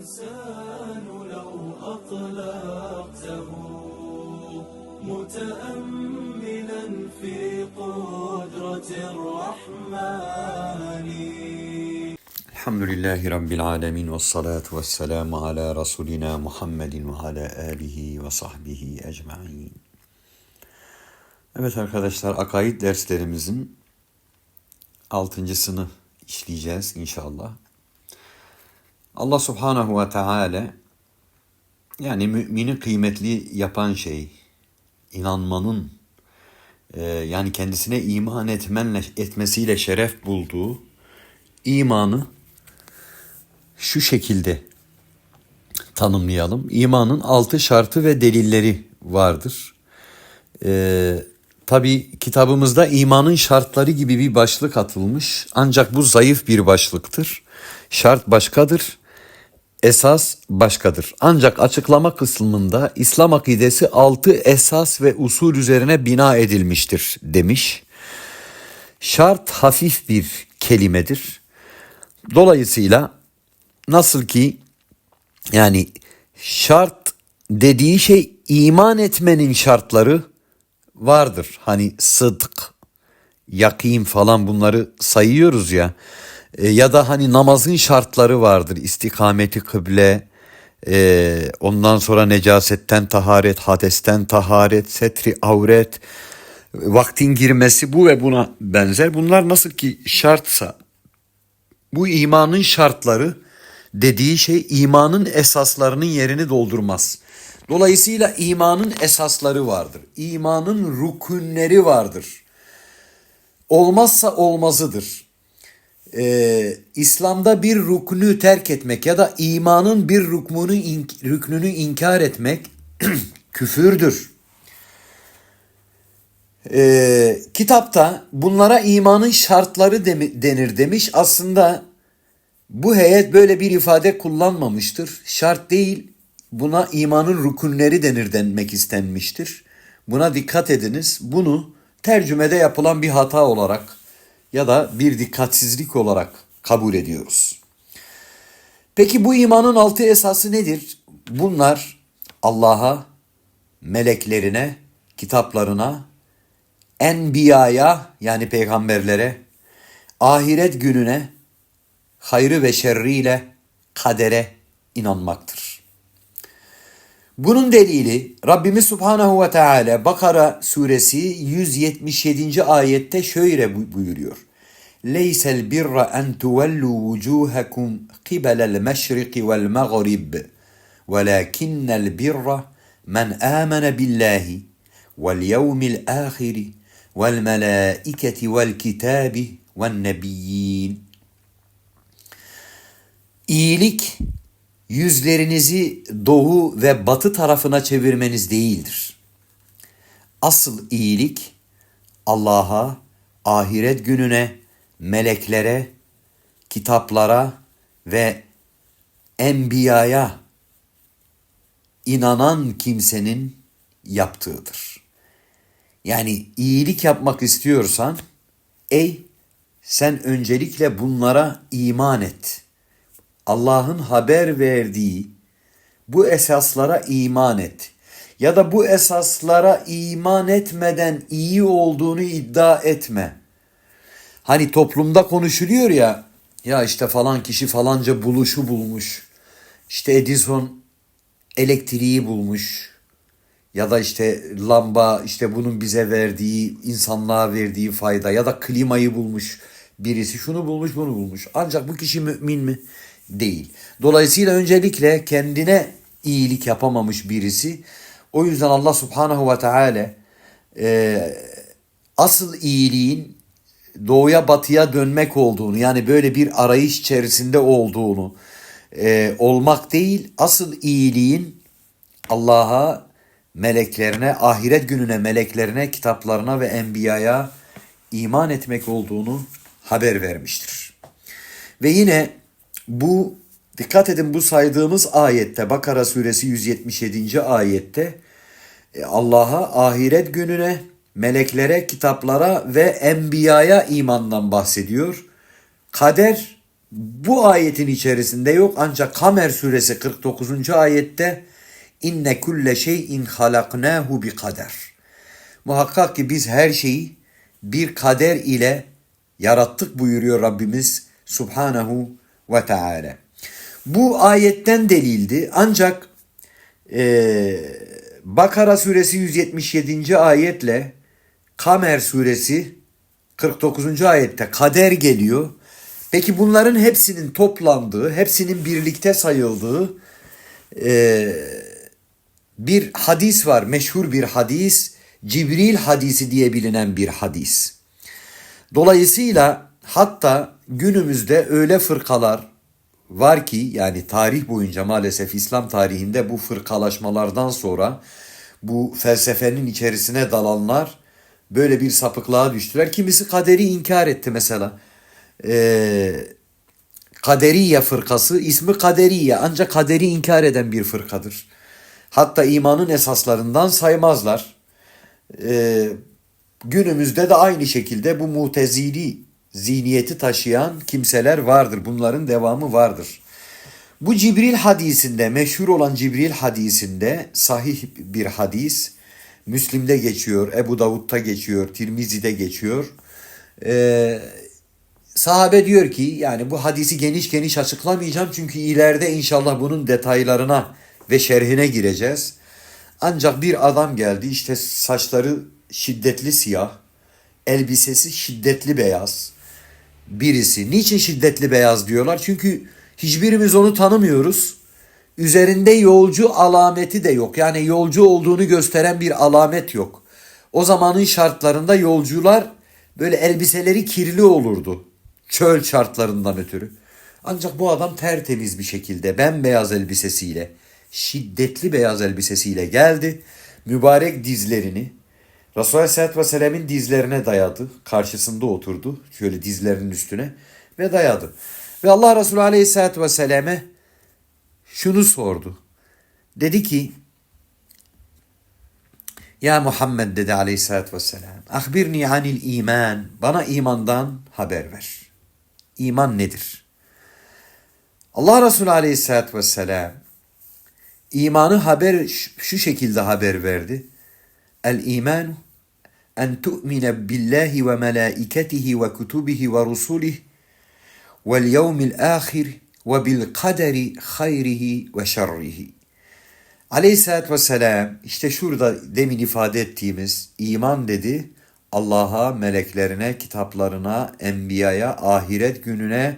الإنسان لو أطلقته متأملا في قدرة الرحمن Elhamdülillahi Rabbil Alemin ve salatu ve selamu ala Resulina Muhammedin ve ala alihi ve sahbihi ecma'in. Evet arkadaşlar akaid derslerimizin altıncısını işleyeceğiz inşallah. Allah subhanahu ve teala yani mümini kıymetli yapan şey inanmanın e, yani kendisine iman etmenle etmesiyle şeref bulduğu imanı şu şekilde tanımlayalım. İmanın altı şartı ve delilleri vardır. Ee, Tabi kitabımızda imanın şartları gibi bir başlık atılmış. Ancak bu zayıf bir başlıktır. Şart başkadır, esas başkadır. Ancak açıklama kısmında İslam akidesi altı esas ve usul üzerine bina edilmiştir demiş. Şart hafif bir kelimedir. Dolayısıyla nasıl ki yani şart dediği şey iman etmenin şartları vardır. Hani sıdk, yakin falan bunları sayıyoruz ya. E, ya da hani namazın şartları vardır. İstikameti kıble, e, ondan sonra necasetten taharet, hadesten taharet, setri avret, vaktin girmesi bu ve buna benzer. Bunlar nasıl ki şartsa bu imanın şartları dediği şey imanın esaslarının yerini doldurmaz. Dolayısıyla imanın esasları vardır. İmanın rükünleri vardır. Olmazsa olmazıdır. Ee, İslam'da bir rüknü terk etmek ya da imanın bir rükmünü, ink- rüknünü inkar etmek küfürdür. Ee, kitapta bunlara imanın şartları demi- denir demiş. Aslında bu heyet böyle bir ifade kullanmamıştır. Şart değil, buna imanın rükünleri denir denmek istenmiştir. Buna dikkat ediniz. Bunu tercümede yapılan bir hata olarak ya da bir dikkatsizlik olarak kabul ediyoruz. Peki bu imanın altı esası nedir? Bunlar Allah'a, meleklerine, kitaplarına, enbiyaya yani peygamberlere, ahiret gününe, hayrı ve şerriyle kadere inanmaktır. Bunun delili Rabbimiz Subhanahu ve Teala Bakara suresi 177. ayette şöyle bu- buyuruyor. Leysel birra en tuvellu vucuhakum qibelel meşriki vel mağrib velakinnel birra men amene billahi vel yevmil ahiri vel melaiketi vel kitabi vel nebiyyin İyilik yüzlerinizi doğu ve batı tarafına çevirmeniz değildir. Asıl iyilik Allah'a, ahiret gününe, meleklere, kitaplara ve enbiyaya inanan kimsenin yaptığıdır. Yani iyilik yapmak istiyorsan ey sen öncelikle bunlara iman et. Allah'ın haber verdiği bu esaslara iman et. Ya da bu esaslara iman etmeden iyi olduğunu iddia etme. Hani toplumda konuşuluyor ya, ya işte falan kişi falanca buluşu bulmuş. İşte Edison elektriği bulmuş. Ya da işte lamba işte bunun bize verdiği, insanlığa verdiği fayda ya da klimayı bulmuş birisi şunu bulmuş bunu bulmuş. Ancak bu kişi mümin mi? Değil. Dolayısıyla öncelikle kendine iyilik yapamamış birisi. O yüzden Allah subhanahu ve teala e, asıl iyiliğin doğuya batıya dönmek olduğunu yani böyle bir arayış içerisinde olduğunu e, olmak değil asıl iyiliğin Allah'a, meleklerine, ahiret gününe, meleklerine, kitaplarına ve enbiyaya iman etmek olduğunu haber vermiştir. Ve yine bu dikkat edin bu saydığımız ayette Bakara suresi 177. ayette e, Allah'a, ahiret gününe, meleklere, kitaplara ve enbiyaya imandan bahsediyor. Kader bu ayetin içerisinde yok ancak Kamer suresi 49. ayette inne kulle şeyin halaknahu bi kader. Muhakkak ki biz her şeyi bir kader ile yarattık buyuruyor Rabbimiz Subhanahu ve Teala. Bu ayetten delildi ancak e, Bakara suresi 177. ayetle Kamer suresi 49. ayette kader geliyor. Peki bunların hepsinin toplandığı, hepsinin birlikte sayıldığı e, bir hadis var. Meşhur bir hadis. Cibril hadisi diye bilinen bir hadis. Dolayısıyla hatta günümüzde öyle fırkalar var ki yani tarih boyunca maalesef İslam tarihinde bu fırkalaşmalardan sonra bu felsefenin içerisine dalanlar böyle bir sapıklığa düştüler. Kimisi kaderi inkar etti mesela. Ee, Kaderiye fırkası ismi Kaderiye ancak kaderi inkar eden bir fırkadır. Hatta imanın esaslarından saymazlar. Ee, günümüzde de aynı şekilde bu mutezili zihniyeti taşıyan kimseler vardır. Bunların devamı vardır. Bu Cibril hadisinde, meşhur olan Cibril hadisinde sahih bir hadis. Müslim'de geçiyor, Ebu Davud'da geçiyor, Tirmizi'de geçiyor. Ee, sahabe diyor ki yani bu hadisi geniş geniş açıklamayacağım çünkü ileride inşallah bunun detaylarına ve şerhine gireceğiz. Ancak bir adam geldi işte saçları şiddetli siyah, elbisesi şiddetli beyaz. Birisi. Niçin şiddetli beyaz diyorlar? Çünkü hiçbirimiz onu tanımıyoruz. Üzerinde yolcu alameti de yok. Yani yolcu olduğunu gösteren bir alamet yok. O zamanın şartlarında yolcular böyle elbiseleri kirli olurdu. Çöl şartlarından ötürü. Ancak bu adam tertemiz bir şekilde bembeyaz elbisesiyle, şiddetli beyaz elbisesiyle geldi. Mübarek dizlerini Resulullah Aleyhisselatü Vesselam'ın dizlerine dayadı. Karşısında oturdu. Şöyle dizlerinin üstüne ve dayadı. Ve Allah Resulü Aleyhisselatü Vesselam'e şunu sordu. Dedi ki Ya Muhammed dedi Aleyhisselatü Vesselam Ahbirni anil iman. Bana imandan haber ver. İman nedir? Allah Resulü Aleyhisselatü Vesselam imanı haber şu şekilde haber verdi. El imanu en tu'mine billahi ve melaiketihi ve kutubihi ve rusulihi vel yevmil ahir ve bil kaderi hayrihi ve şerrihi. Aleyhisselatü Vesselam işte şurada demin ifade ettiğimiz iman dedi Allah'a, meleklerine, kitaplarına, enbiyaya, ahiret gününe,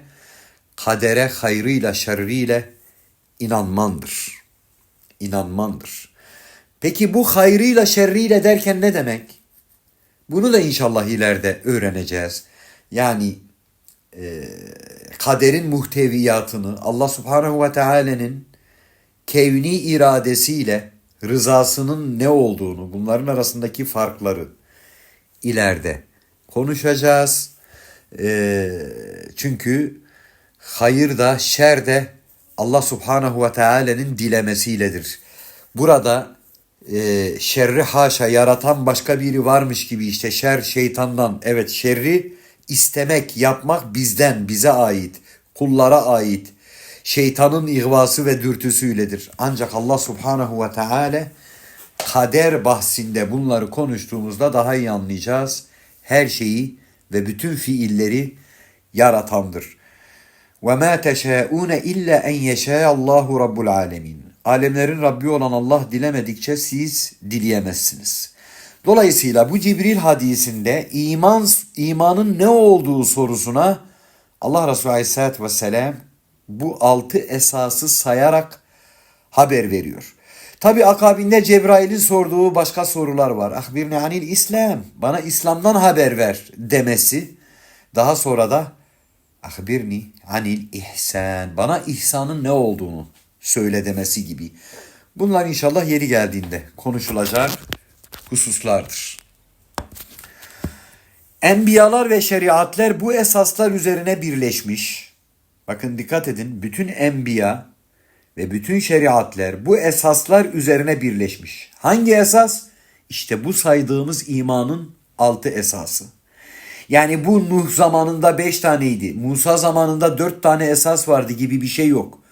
kadere hayrıyla şerriyle inanmandır. İnanmandır. Peki bu hayrıyla şerriyle derken ne demek? Bunu da inşallah ileride öğreneceğiz. Yani e, kaderin muhteviyatını Allah subhanehu ve teala'nın kevni iradesiyle rızasının ne olduğunu, bunların arasındaki farkları ileride konuşacağız. E, çünkü hayır da şer de Allah subhanehu ve teala'nın dilemesiyledir. Burada e, şerri haşa yaratan başka biri varmış gibi işte şer şeytandan. Evet şerri istemek, yapmak bizden, bize ait, kullara ait. Şeytanın ihvası ve dürtüsüyledir. Ancak Allah subhanahu ve teala kader bahsinde bunları konuştuğumuzda daha iyi anlayacağız. Her şeyi ve bütün fiilleri yaratandır. Ve ma teşaune illa en yeşâ Allahu rabbul alemin. Alemlerin Rabbi olan Allah dilemedikçe siz dileyemezsiniz. Dolayısıyla bu Cibril hadisinde iman imanın ne olduğu sorusuna Allah Resulü Aleyhisselatü Vesselam bu altı esası sayarak haber veriyor. Tabi akabinde Cebrail'in sorduğu başka sorular var. Ahbirni anil İslam. Bana İslam'dan haber ver demesi. Daha sonra da ahbirni anil ihsan. Bana ihsanın ne olduğunu söyle demesi gibi. Bunlar inşallah yeri geldiğinde konuşulacak hususlardır. Enbiyalar ve şeriatler bu esaslar üzerine birleşmiş. Bakın dikkat edin bütün enbiya ve bütün şeriatler bu esaslar üzerine birleşmiş. Hangi esas? İşte bu saydığımız imanın altı esası. Yani bu Nuh zamanında beş taneydi. Musa zamanında dört tane esas vardı gibi bir şey yok.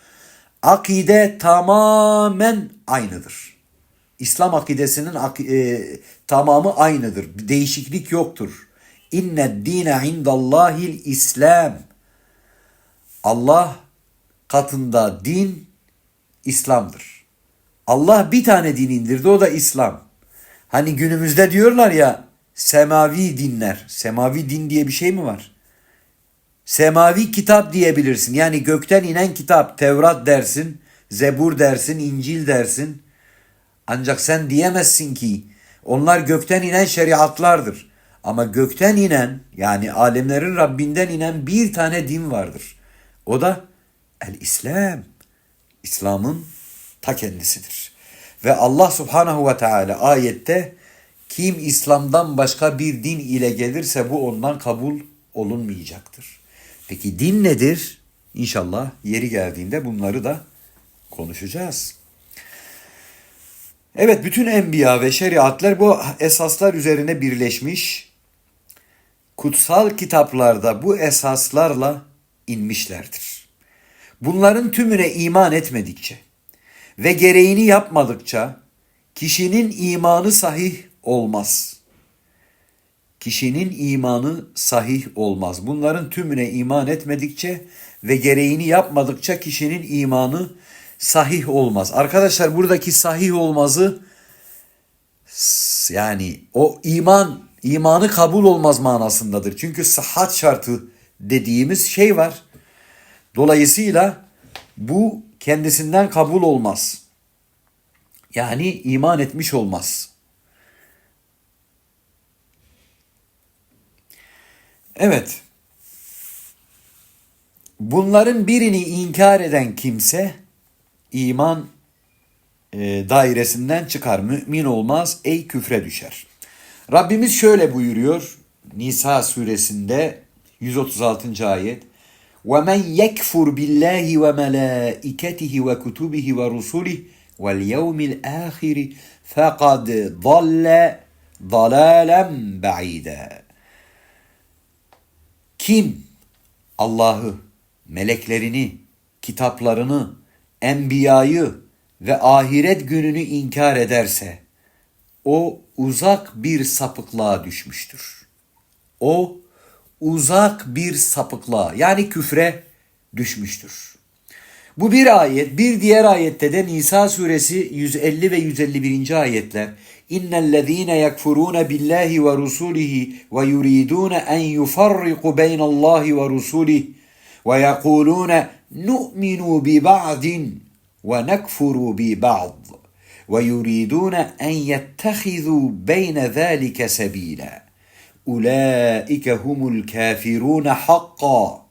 Akide tamamen aynıdır. İslam akidesinin ak- e, tamamı aynıdır. Bir değişiklik yoktur. İnne dine indallahil İslam. Allah katında din İslam'dır. Allah bir tane din indirdi o da İslam. Hani günümüzde diyorlar ya semavi dinler. Semavi din diye bir şey mi var? Semavi kitap diyebilirsin. Yani gökten inen kitap. Tevrat dersin, Zebur dersin, İncil dersin. Ancak sen diyemezsin ki onlar gökten inen şeriatlardır. Ama gökten inen yani alemlerin Rabbinden inen bir tane din vardır. O da el-İslam. İslam'ın ta kendisidir. Ve Allah subhanahu ve teala ayette kim İslam'dan başka bir din ile gelirse bu ondan kabul olunmayacaktır. Peki din nedir? İnşallah yeri geldiğinde bunları da konuşacağız. Evet bütün enbiya ve şeriatlar bu esaslar üzerine birleşmiş. Kutsal kitaplarda bu esaslarla inmişlerdir. Bunların tümüne iman etmedikçe ve gereğini yapmadıkça kişinin imanı sahih olmaz. Kişinin imanı sahih olmaz. Bunların tümüne iman etmedikçe ve gereğini yapmadıkça kişinin imanı sahih olmaz. Arkadaşlar buradaki sahih olmazı yani o iman imanı kabul olmaz manasındadır. Çünkü sıhhat şartı dediğimiz şey var. Dolayısıyla bu kendisinden kabul olmaz. Yani iman etmiş olmaz. Evet. Bunların birini inkar eden kimse iman e, dairesinden çıkar. Mümin olmaz, ey küfre düşer. Rabbimiz şöyle buyuruyor Nisa suresinde 136. ayet. وَمَنْ يَكْفُرْ بِاللّٰهِ وَمَلَائِكَتِهِ وَكُتُبِهِ وَرُسُلِهِ وَالْيَوْمِ الْآخِرِ فَقَدْ ضَلَّ ضَلَالًا بَعِيدًا kim Allah'ı, meleklerini, kitaplarını, enbiyayı ve ahiret gününü inkar ederse o uzak bir sapıklığa düşmüştür. O uzak bir sapıklığa yani küfre düşmüştür. Bu bir ayet. Bir diğer ayette de Nisa suresi 150 ve 151. ayetler. إن الذين يكفرون بالله ورسوله ويريدون أن يفرقوا بين الله ورسوله ويقولون نؤمن ببعض ونكفر ببعض ويريدون أن يتخذوا بين ذلك سبيلا أولئك هم الكافرون حقا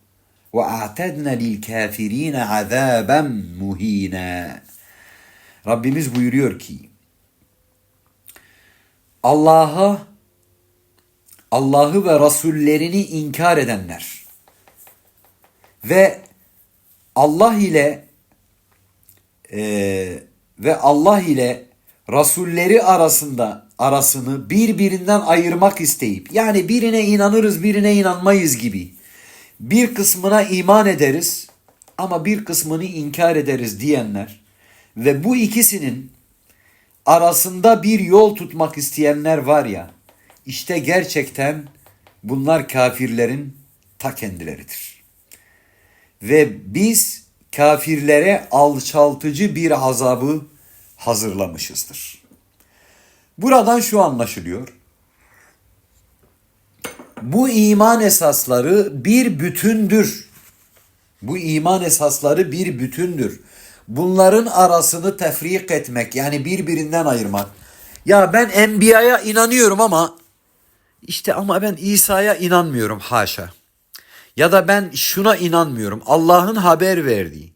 وأعتدنا للكافرين عذابا مهينا ربي buyuruyor ki Allah'a Allah'ı ve rasullerini inkar edenler ve Allah ile e, ve Allah ile rasulleri arasında arasını birbirinden ayırmak isteyip yani birine inanırız birine inanmayız gibi bir kısmına iman ederiz ama bir kısmını inkar ederiz diyenler ve bu ikisinin arasında bir yol tutmak isteyenler var ya işte gerçekten bunlar kafirlerin ta kendileridir. Ve biz kafirlere alçaltıcı bir azabı hazırlamışızdır. Buradan şu anlaşılıyor. Bu iman esasları bir bütündür. Bu iman esasları bir bütündür. Bunların arasını tefrik etmek yani birbirinden ayırmak. Ya ben enbiyaya inanıyorum ama işte ama ben İsa'ya inanmıyorum haşa. Ya da ben şuna inanmıyorum. Allah'ın haber verdiği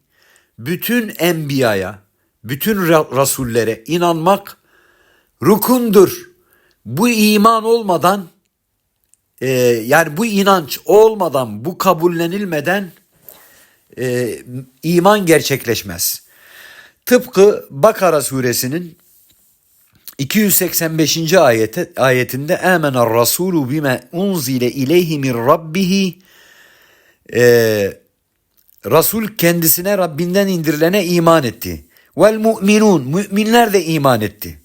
bütün enbiyaya, bütün ra- rasullere inanmak rukundur. Bu iman olmadan e, yani bu inanç olmadan, bu kabullenilmeden e, iman gerçekleşmez. Tıpkı Bakara suresinin 285. ayete, ayetinde Âmener Rasûlu bime unzile ileyhi min rabbihi Ee, Resul kendisine Rabbinden indirilene iman etti. Vel mu'minun müminler de iman etti.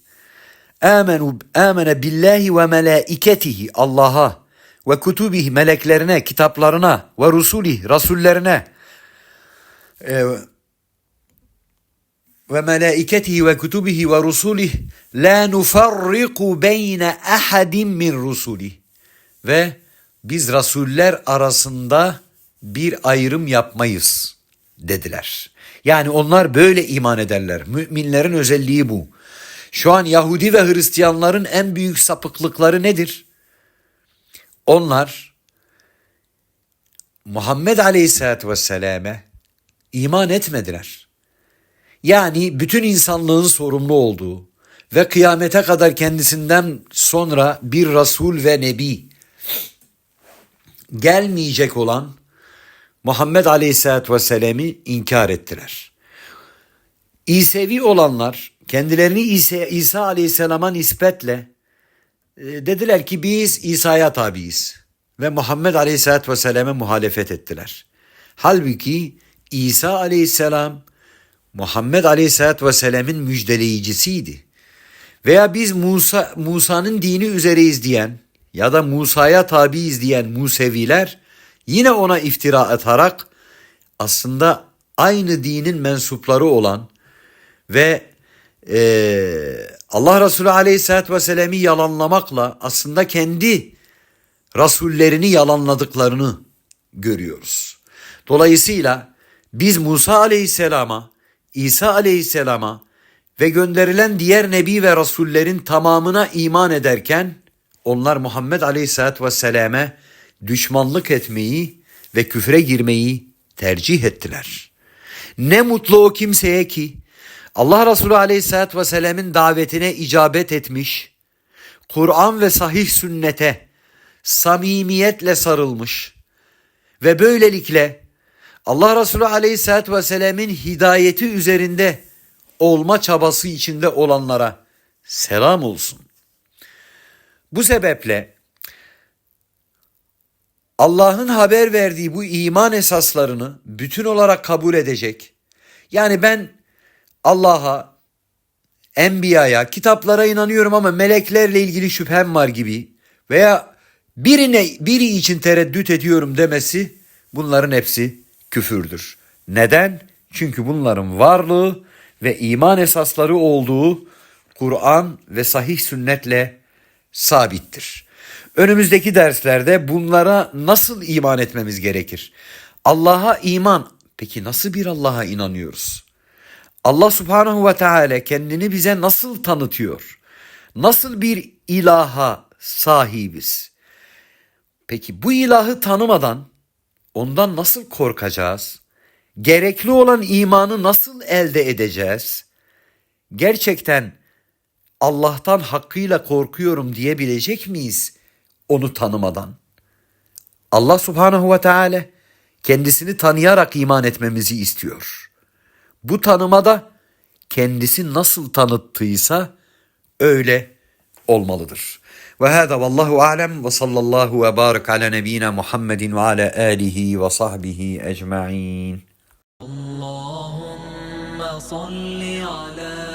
Amenu amene billahi ve melaiketihi Allah'a ve kutubihi meleklerine, kitaplarına ve rusulih rasullerine Ee, ve melaiketihi ve kutubihi ve rusulih la nufarriku beyne ahadin min rusulih ve biz rasuller arasında bir ayrım yapmayız dediler. Yani onlar böyle iman ederler. Müminlerin özelliği bu. Şu an Yahudi ve Hristiyanların en büyük sapıklıkları nedir? Onlar Muhammed Aleyhisselatü Vesselam'e iman etmediler. Yani bütün insanlığın sorumlu olduğu ve kıyamete kadar kendisinden sonra bir Resul ve Nebi gelmeyecek olan Muhammed Aleyhisselatü Vesselam'ı inkar ettiler. İsevi olanlar kendilerini İsa, İsa Aleyhisselam'a nispetle e, dediler ki biz İsa'ya tabiiz ve Muhammed Aleyhisselatü Vesselam'a muhalefet ettiler. Halbuki İsa Aleyhisselam Muhammed Aleyhisselatü Vesselam'ın müjdeleyicisiydi. Veya biz Musa Musa'nın dini üzereyiz diyen ya da Musa'ya tabiiz diyen Museviler yine ona iftira atarak aslında aynı dinin mensupları olan ve eee, Allah Resulü Aleyhisselatü Vesselam'ı yalanlamakla aslında kendi rasullerini yalanladıklarını görüyoruz. Dolayısıyla biz Musa Aleyhisselam'a, İsa Aleyhisselam'a ve gönderilen diğer nebi ve rasullerin tamamına iman ederken onlar Muhammed Aleyhisselatü Vesselam'e düşmanlık etmeyi ve küfre girmeyi tercih ettiler. Ne mutlu o kimseye ki Allah Resulü Aleyhisselatü Vesselam'ın davetine icabet etmiş, Kur'an ve sahih sünnete samimiyetle sarılmış ve böylelikle Allah Resulü Aleyhisselatü Vesselam'ın hidayeti üzerinde olma çabası içinde olanlara selam olsun. Bu sebeple Allah'ın haber verdiği bu iman esaslarını bütün olarak kabul edecek. Yani ben Allah'a, enbiyaya, kitaplara inanıyorum ama meleklerle ilgili şüphem var gibi veya birine biri için tereddüt ediyorum demesi bunların hepsi küfürdür. Neden? Çünkü bunların varlığı ve iman esasları olduğu Kur'an ve sahih sünnetle sabittir. Önümüzdeki derslerde bunlara nasıl iman etmemiz gerekir? Allah'a iman. Peki nasıl bir Allah'a inanıyoruz? Allah subhanahu ve teala kendini bize nasıl tanıtıyor? Nasıl bir ilaha sahibiz? Peki bu ilahı tanımadan ondan nasıl korkacağız? Gerekli olan imanı nasıl elde edeceğiz? Gerçekten Allah'tan hakkıyla korkuyorum diyebilecek miyiz onu tanımadan? Allah subhanahu ve teala kendisini tanıyarak iman etmemizi istiyor. Bu tanımada kendisi nasıl tanıttıysa öyle olmalıdır. وهذا والله أعلم وصلى الله وبارك على نبينا محمد وعلى آله وصحبه أجمعين. اللهم صل على